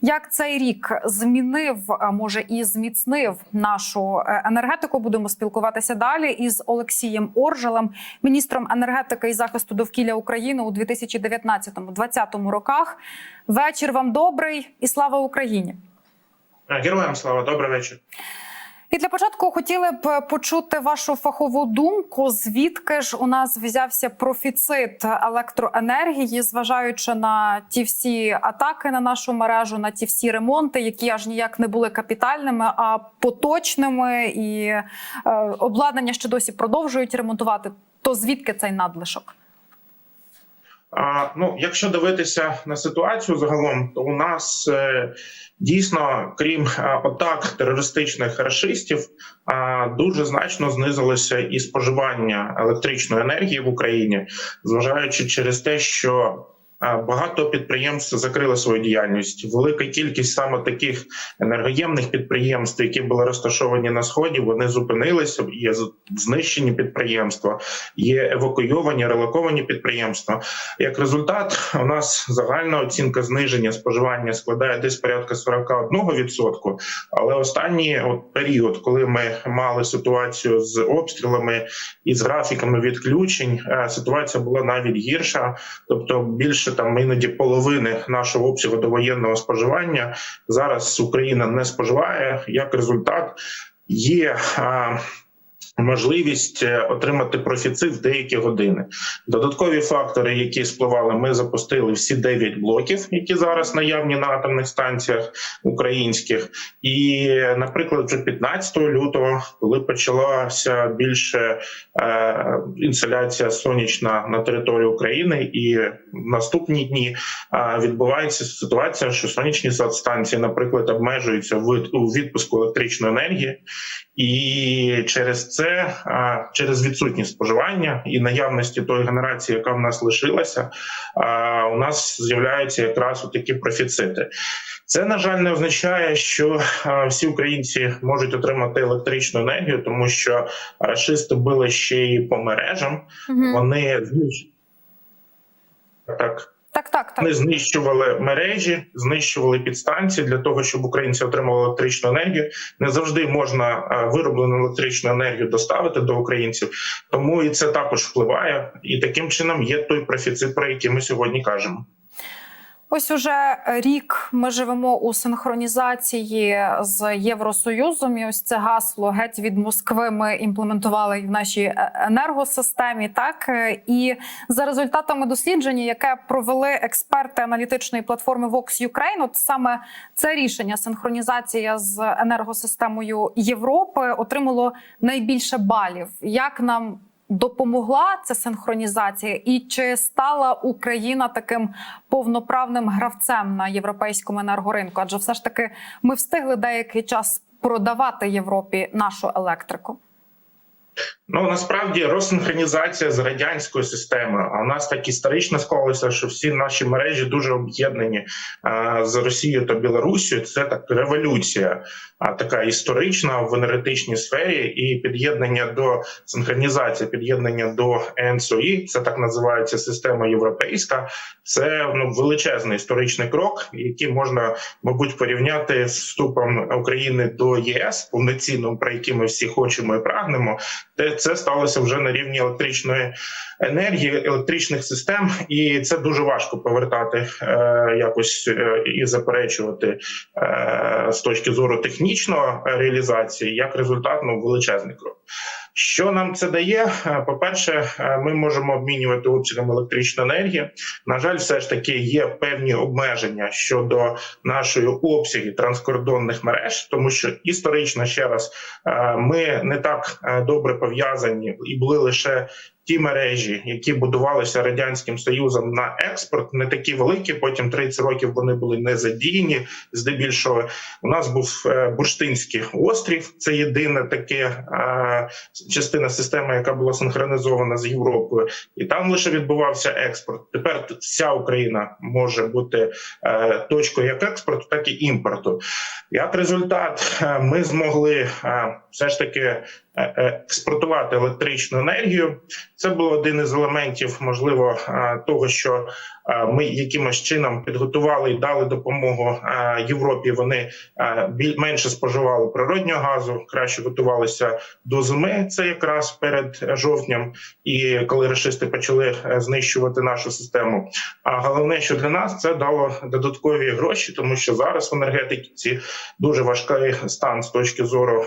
Як цей рік змінив, може і зміцнив нашу е, енергетику? Будемо спілкуватися далі із Олексієм Оржелем, міністром енергетики і захисту довкілля України у 2019-2020 роках. Вечір вам добрий і слава Україні! Героям слава, добрий вечір. І для початку хотіли б почути вашу фахову думку. Звідки ж у нас взявся профіцит електроенергії, зважаючи на ті всі атаки на нашу мережу, на ті всі ремонти, які аж ніяк не були капітальними, а поточними, і е, обладнання ще досі продовжують ремонтувати. То звідки цей надлишок? Ну, якщо дивитися на ситуацію загалом, то у нас е, дійсно, крім е, атак терористичних рашистів, е, дуже значно знизилося і споживання електричної енергії в Україні, зважаючи через те, що Багато підприємств закрили свою діяльність. Велика кількість саме таких енергоємних підприємств, які були розташовані на сході, вони зупинилися. Є знищені підприємства, є евакуйовані, релоковані підприємства. Як результат, у нас загальна оцінка зниження споживання складає десь порядка 41%. Але останній от період, коли ми мали ситуацію з обстрілами і з графіками відключень, е, ситуація була навіть гірша, тобто більше там іноді половини нашого обсягу довоєнного споживання зараз Україна не споживає. Як результат, є. Можливість е, отримати профіцит в деякі години. Додаткові фактори, які спливали, ми запустили всі 9 блоків, які зараз наявні на атомних станціях українських. І, наприклад, вже 15 лютого, коли почалася більше е, інсоляція сонячна на території України, і в наступні дні е, відбувається ситуація, що сонячні станції, наприклад, обмежуються у відпуску електричної енергії, і через це, а, через відсутність споживання і наявності тої генерації, яка в нас лишилася, а, у нас з'являються якраз такі профіцити. Це на жаль не означає, що а, всі українці можуть отримати електричну енергію, тому що рашисти били ще й по мережам. Вони так. Так, так, так. Вони знищували мережі, знищували підстанції для того, щоб українці отримали електричну енергію. Не завжди можна е, вироблену електричну енергію доставити до українців, тому і це також впливає. І таким чином є той профіцит, про який ми сьогодні кажемо. Ось уже рік ми живемо у синхронізації з Євросоюзом. І ось це гасло геть від Москви. Ми імплементували в нашій е- енергосистемі. Так Е, і за результатами дослідження, яке провели експерти аналітичної платформи Vox Ukraine, от саме це рішення синхронізація з енергосистемою Європи отримало найбільше балів. Як нам допомогла ця синхронізація, і чи стала Україна таким повноправним гравцем на європейському енергоринку? Адже все ж таки ми встигли деякий час продавати Європі нашу електрику. Ну насправді розсинхронізація з радянською системою. А у нас так історично склалося, що всі наші мережі дуже об'єднані з Росією та Білорусією. Це так революція, а така історична в енергетичній сфері, і під'єднання до синхронізації, під'єднання до ЕНСОІ, це так називається система європейська. Це ну величезний історичний крок, який можна, мабуть, порівняти з вступом України до ЄС повноцінним, про який ми всі хочемо і прагнемо. Це сталося вже на рівні електричної енергії, електричних систем, і це дуже важко повертати е, якось е, і заперечувати е, з точки зору технічної реалізації, як результат ну, величезний крок. Що нам це дає? Е, По-перше, е, ми можемо обмінювати обсягом електричної енергії. На жаль, все ж таки є певні обмеження щодо нашої обсяги транскордонних мереж, тому що історично ще раз е, ми не так добре пов'язані і були лише. Ті мережі, які будувалися радянським союзом на експорт, не такі великі. Потім 30 років вони були не задіяні. Здебільшого у нас був е, Бурштинський острів. Це єдина таке е, частина системи, яка була синхронізована з Європою, і там лише відбувався експорт. Тепер вся Україна може бути е, точкою як експорту, так і імпорту. Як результат, ми змогли все ж таки е, е, експортувати електричну енергію. Це був один із елементів, можливо, е, того, що ми якимось чином підготували і дали допомогу Європі. Вони менше споживали природнього газу, краще готувалися до зими. Це якраз перед жовтням, і коли рашисти почали знищувати нашу систему. А головне, що для нас це дало додаткові гроші, тому що зараз в енергетиці дуже важкий стан з точки зору.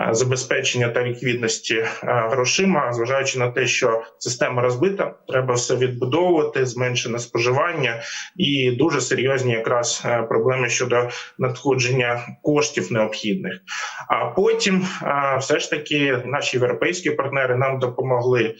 Е, Забезпечення та ліквідності е, грошима, зважаючи на те, що система розбита, треба все відбудовувати, зменшене споживання і дуже серйозні якраз е, проблеми щодо надходження коштів необхідних. А потім все ж таки наші європейські партнери нам допомогли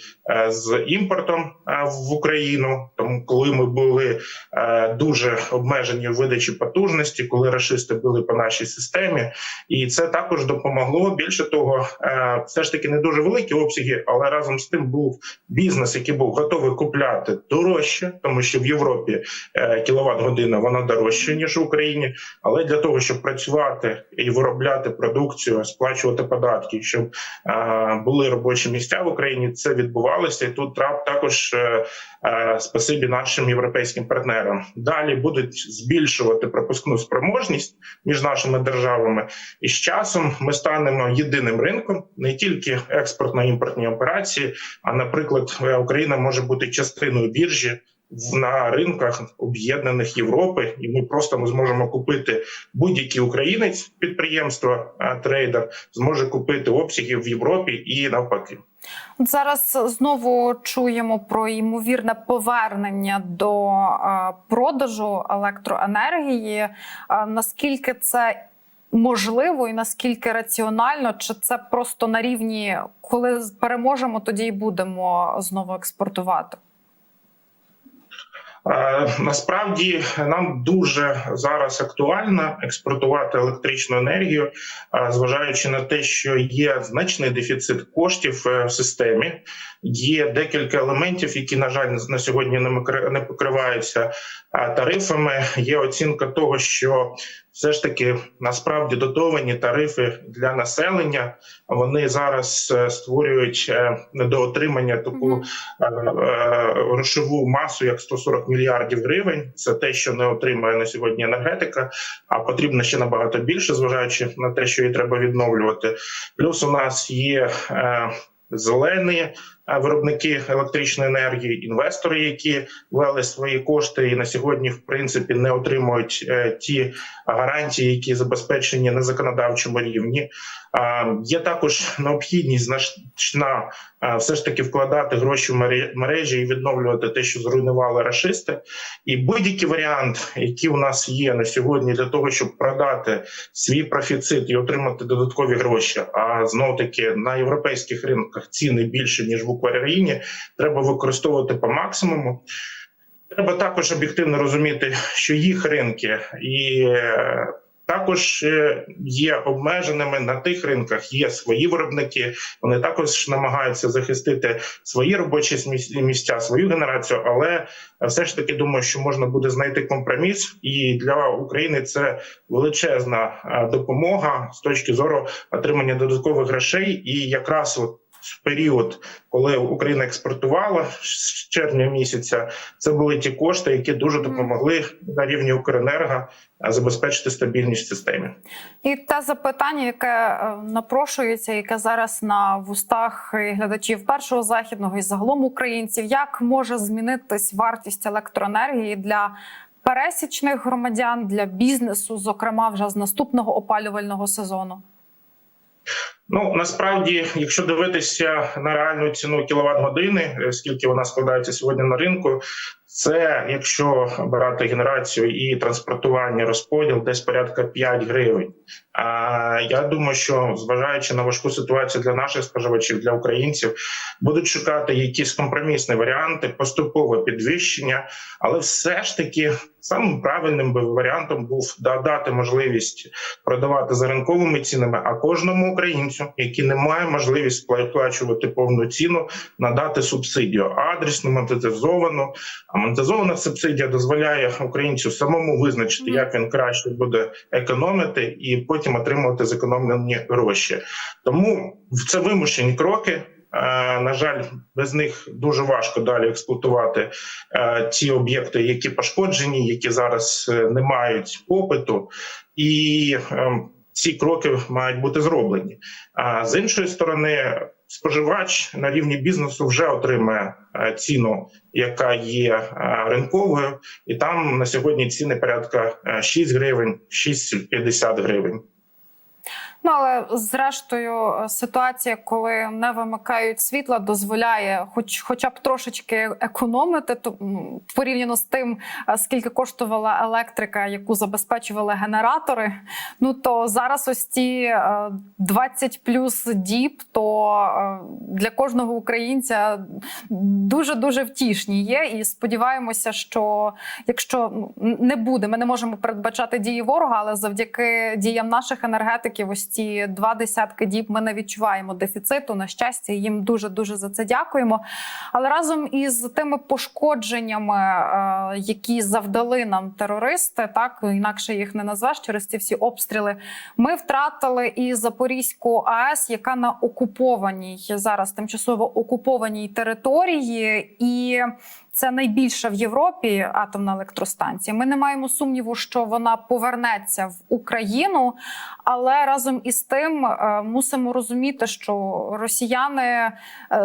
з імпортом в Україну. Коли ми були е, дуже обмежені в видачі потужності, коли рашисти били по нашій системі, і це також допомогло. Більше того, е, все ж таки не дуже великі обсяги, але разом з тим був бізнес, який був готовий купляти дорожче, тому що в Європі кіловат година вона дорожча ніж в Україні. Але для того, щоб працювати і виробляти продукцію, сплачувати податки, щоб е, були робочі місця в Україні, це відбувалося. І тут трап також е, спасибі нашим європейським партнерам. Далі будуть збільшувати пропускну спроможність між нашими державами, і з часом ми станемо єдиним ринком, не тільки експортно-імпортні операції, а наприклад, Україна може бути частиною біржі. На ринках об'єднаних Європи, і ми просто ми зможемо купити будь-який українець підприємство трейдер зможе купити обсяги в Європі і навпаки. Зараз знову чуємо про ймовірне повернення до продажу електроенергії. Наскільки це можливо і наскільки раціонально, чи це просто на рівні, коли переможемо, тоді й будемо знову експортувати? Е, Насправді нам дуже зараз актуально експортувати електричну енергію, е, зважаючи на те, що є значний дефіцит коштів е, в системі. Є декілька елементів, які на жаль на сьогодні не покриваються тарифами. Є оцінка того, що все ж таки насправді дотовані тарифи для населення. Вони зараз е, створюють е, недоотримання таку е, грошову масу як 140 мільярдів гривень. Це те, що не отримує на сьогодні енергетика, а потрібно ще набагато більше, зважаючи на те, що її треба відновлювати. Плюс у нас є зелені виробники електричної енергії, інвестори, які ввели свої кошти і на сьогодні, в принципі, не отримують е, ті гарантії, які забезпечені на законодавчому рівні. А, Є також необхідність значна все ж таки вкладати гроші в мережі і відновлювати те, що зруйнували рашисти. І будь-який варіант, який у нас є на сьогодні, для того, щоб продати свій профіцит і отримати додаткові гроші. А знов таки на європейських ринках ціни більше ніж в Україні, треба використовувати по максимуму. Треба також об'єктивно розуміти, що їх ринки і е, також е, є обмеженими на тих ринках. Є свої виробники. Вони також намагаються захистити свої робочі місця, свою генерацію. Але все ж таки думаю, що можна буде знайти компроміс, і для України це величезна е, допомога з точки зору отримання додаткових грошей. І якраз от в період, коли Україна експортувала з червня місяця, це були ті кошти, які дуже допомогли на рівні Укренерго забезпечити стабільність в системі. І те запитання, яке е, напрошується, яке зараз на вустах і глядачів першого західного і загалом українців, як може змінитись вартість електроенергії для пересічних громадян, для бізнесу, зокрема вже з наступного опалювального сезону? Ну насправді, якщо дивитися на реальну ціну кіловат години, е, скільки вона складається сьогодні на ринку, це якщо брати генерацію і транспортування, розподіл, десь порядка 5 гривень. А я думаю, що зважаючи на важку ситуацію для наших споживачів, для українців, будуть шукати якісь компромісні варіанти, поступове підвищення, але все ж таки самим правильним би варіантом був дати можливість продавати за ринковими цінами, а кожному українцю, який не має можливість сплачувати повну ціну, надати субсидію адресну, монетизовану, монетизована субсидія дозволяє українцю самому визначити, як він краще буде економити, і потім отримувати зекономлені гроші. Тому це вимушені кроки. Е, На жаль, без них дуже важко далі експлуатувати е, ті об'єкти, які пошкоджені, які зараз е, не мають попиту, і е, ці кроки мають бути зроблені. А з іншої сторони, споживач на рівні бізнесу вже отримає е, ціну, яка є е, ринковою, і там на сьогодні ціни порядка е, 6 гривень, 6,50 гривень. Ну але зрештою, ситуація, коли не вимикають світла, дозволяє, хоч хоча б трошечки економити, то порівняно з тим, скільки коштувала електрика, яку забезпечували генератори. Ну то зараз ось ці е, 20 плюс діб, то для кожного українця дуже дуже втішні є. І сподіваємося, що якщо ну, не буде, ми не можемо передбачати дії ворога, але завдяки діям наших енергетиків, ось ці два десятки діб, ми не відчуваємо дефіциту. На щастя, їм дуже дуже за це дякуємо. Але разом із тими пошкодженнями, е, які завдали нам терористи, так інакше їх не назвеш через ці всі обстріли. Ми втратили і Запорізьку АЕС, яка на окупованій зараз тимчасово окупованій території, і це найбільша в Європі атомна електростанція. Ми не маємо сумніву, що вона повернеться в Україну, але разом із тим е, мусимо розуміти, що росіяни е,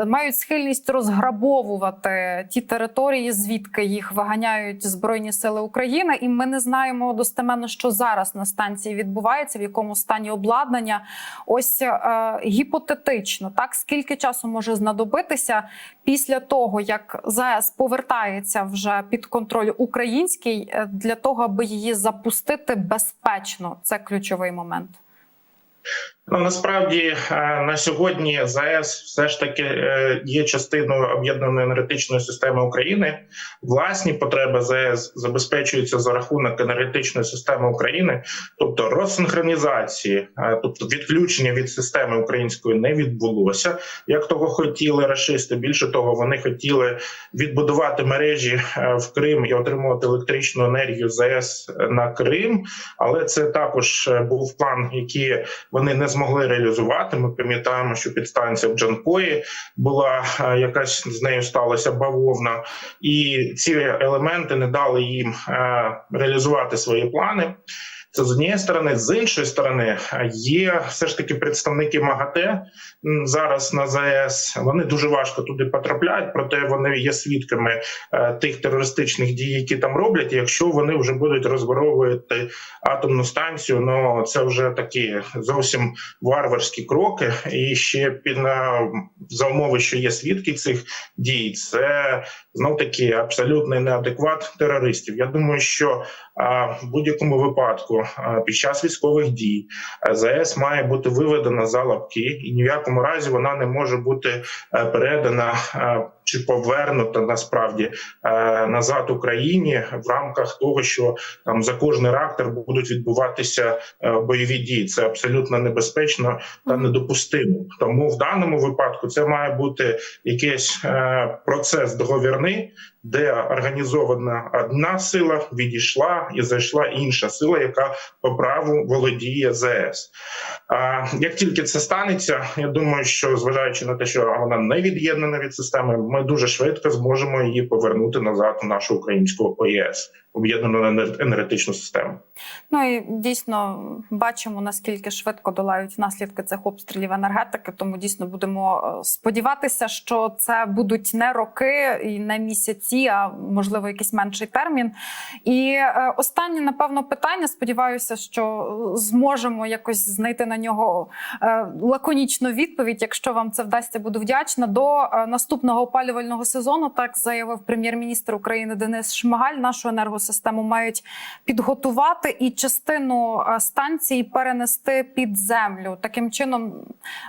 мають схильність розграбовувати ті території, звідки їх виганяють збройні сили України, і ми не знаємо достеменно, що зараз на станції відбувається, в якому стані обладнання. Ось е, гіпотетично, так скільки часу може знадобитися після того, як ЗАЕС повертається вже під контроль український, е, для того, аби її запустити безпечно. Це ключовий момент. Ну насправді е, на сьогодні ЗАЕС все ж таки е, є частиною об'єднаної енергетичної системи України. Власні потреби ЗАЕС забезпечуються за рахунок енергетичної системи України, тобто розсинхронізації, е, тобто відключення від системи української не відбулося, як того хотіли рашисти. Більше того, вони хотіли відбудувати мережі в Крим і отримувати електричну енергію ЗАЕС на Крим, але це також був план, який вони не змогли реалізувати. Ми пам'ятаємо, що підстанція в Джанкої була е, якась з нею сталася бавовна, і ці елементи не дали їм е, реалізувати свої плани. Це з однієї сторони, з іншої сторони, є все ж таки представники МАГАТЕ зараз на ЗАЕС. Вони дуже важко туди потрапляють, проте вони є свідками е, тих терористичних дій, які там роблять. Якщо вони вже будуть розборовувати атомну станцію, ну це вже такі зовсім варварські кроки. І ще під за умови, що є свідки цих дій, це знов таки абсолютний неадекват терористів. Я думаю, що в будь-якому випадку а, під час військових дій. ЗАЕС має бути виведена за лапки, і ні в якому разі вона не може бути е, передана е, чи повернута насправді е, назад Україні в рамках того, що там за кожний реактор будуть відбуватися е, бойові дії. Це абсолютно небезпечно та недопустимо. Тому в даному випадку це має бути якийсь е, процес договірний, де організована одна сила відійшла і зайшла інша сила, яка по праву володіє ЗС. А як тільки це станеться, я думаю, що зважаючи на те, що вона не від'єднана від системи, ми дуже швидко зможемо її повернути назад в нашу українську ОЄС об'єднану енергетичну систему. Ну і дійсно бачимо наскільки швидко долають наслідки цих обстрілів енергетики. Тому дійсно будемо е, сподіватися, що це будуть не роки і не місяці, а можливо якийсь менший термін. І е, останнє, напевно, питання. Сподіваюся, що зможемо якось знайти на нього е, лаконічну відповідь. Якщо вам це вдасться, буду вдячна. До наступного опалювального сезону так заявив прем'єр-міністр України Денис Шмигаль. Нашу енергосистему мають підготувати і частину е, станцій перенести під землю, таким чином,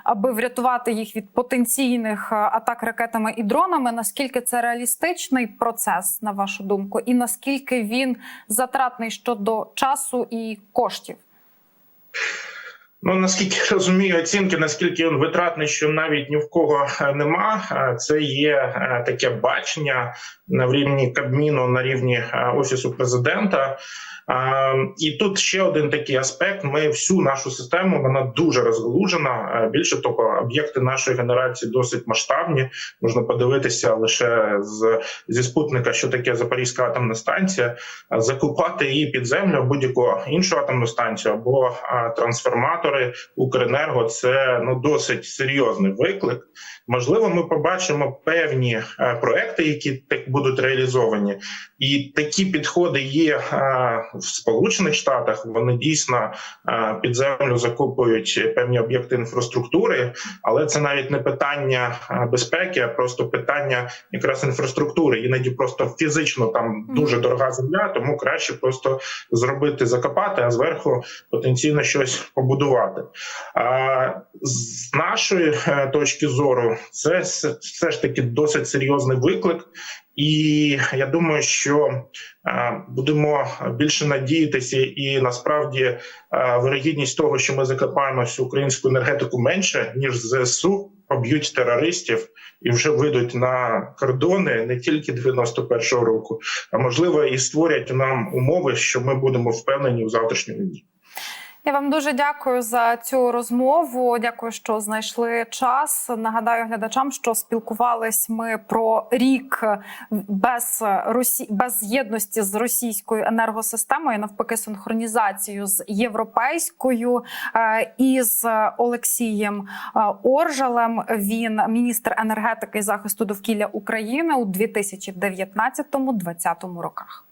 аби врятувати їх від потенційних е, атак ракетами і дронами. Наскільки це реалістичний процес, на вашу думку, і наскільки він затратний щодо часу і коштів? Ну наскільки розумію оцінки, наскільки він витратний, що навіть ні в кого е, нема. Це є таке бачення на рівні Кабміну, на рівні е, офісу президента. Е, І тут ще один такий аспект: ми всю нашу систему вона дуже розгалужена. Е, Більше того, об'єкти нашої генерації досить масштабні. Можна подивитися лише з зі спутника, що таке Запорізька атомна станція, закупати її під землю будь-яку іншу атомну станцію або трансформатори Укренерго. Це ну досить серйозний виклик. Можливо, ми побачимо певні проекти, які так будуть реалізовані, і такі підходи є е, в Сполучених Штатах. Вони дійсно е, під землю закупують певні об'єкти інфраструктури, але це навіть не питання е, безпеки, а просто питання якраз інфраструктури. Іноді просто фізично там дуже дорога земля, тому краще просто зробити закопати, а зверху потенційно щось побудувати. З нашої точки зору, це все ж таки досить серйозний виклик. І я думаю, що е, будемо більше надіятися, і насправді е, вирогідність того, що ми закопаємо всю українську енергетику менше ніж зсу поб'ють терористів і вже вийдуть на кордони не тільки 91-го року, а можливо і створять нам умови, що ми будемо впевнені в завтрашньому дні. Я вам дуже дякую за цю розмову. Дякую, що знайшли час. Нагадаю глядачам, що спілкувались ми про рік без Росі... без єдності з російською енергосистемою, навпаки, синхронізацію з європейською е, і з Олексієм е, Оржалем. Він міністр енергетики і захисту довкілля України у 2019-2020 роках.